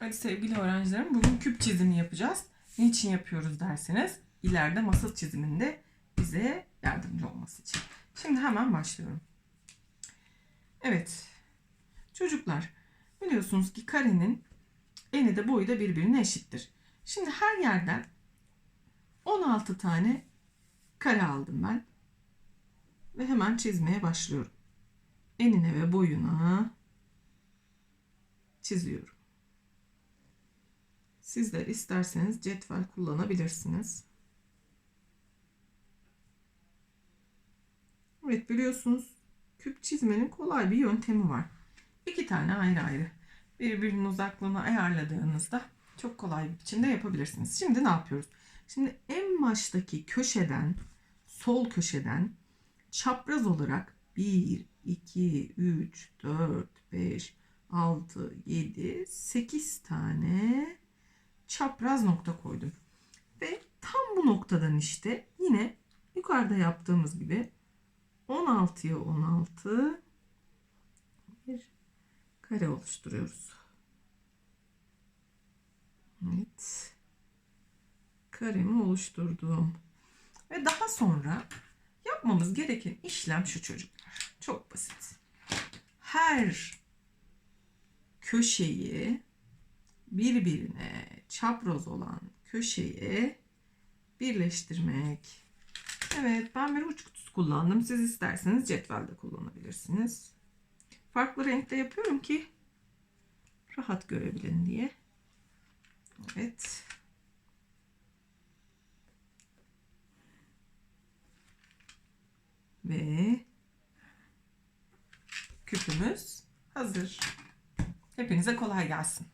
Hadi sevgili öğrencilerim bugün küp çizimi yapacağız. Niçin yapıyoruz derseniz ileride masa çiziminde bize yardımcı olması için. Şimdi hemen başlıyorum. Evet. Çocuklar biliyorsunuz ki karenin eni de boyu da birbirine eşittir. Şimdi her yerden 16 tane kare aldım ben. Ve hemen çizmeye başlıyorum. Enine ve boyuna çiziyorum. Sizler isterseniz cetvel kullanabilirsiniz. Evet biliyorsunuz küp çizmenin kolay bir yöntemi var. İki tane ayrı ayrı birbirinin uzaklığını ayarladığınızda çok kolay bir biçimde yapabilirsiniz. Şimdi ne yapıyoruz? Şimdi en baştaki köşeden sol köşeden çapraz olarak 1, 2, 3, 4, 5, 6, 7, 8 tane çapraz nokta koydum. Ve tam bu noktadan işte yine yukarıda yaptığımız gibi 16'ya 16 bir kare oluşturuyoruz. Evet. Karemi oluşturdum. Ve daha sonra yapmamız gereken işlem şu çocuklar. Çok basit. Her köşeyi birbirine çapraz olan köşeye birleştirmek. Evet ben bir uç kutusu kullandım. Siz isterseniz cetvelde kullanabilirsiniz. Farklı renkte yapıyorum ki rahat görebilin diye. Evet. Ve küpümüz hazır. Hepinize kolay gelsin.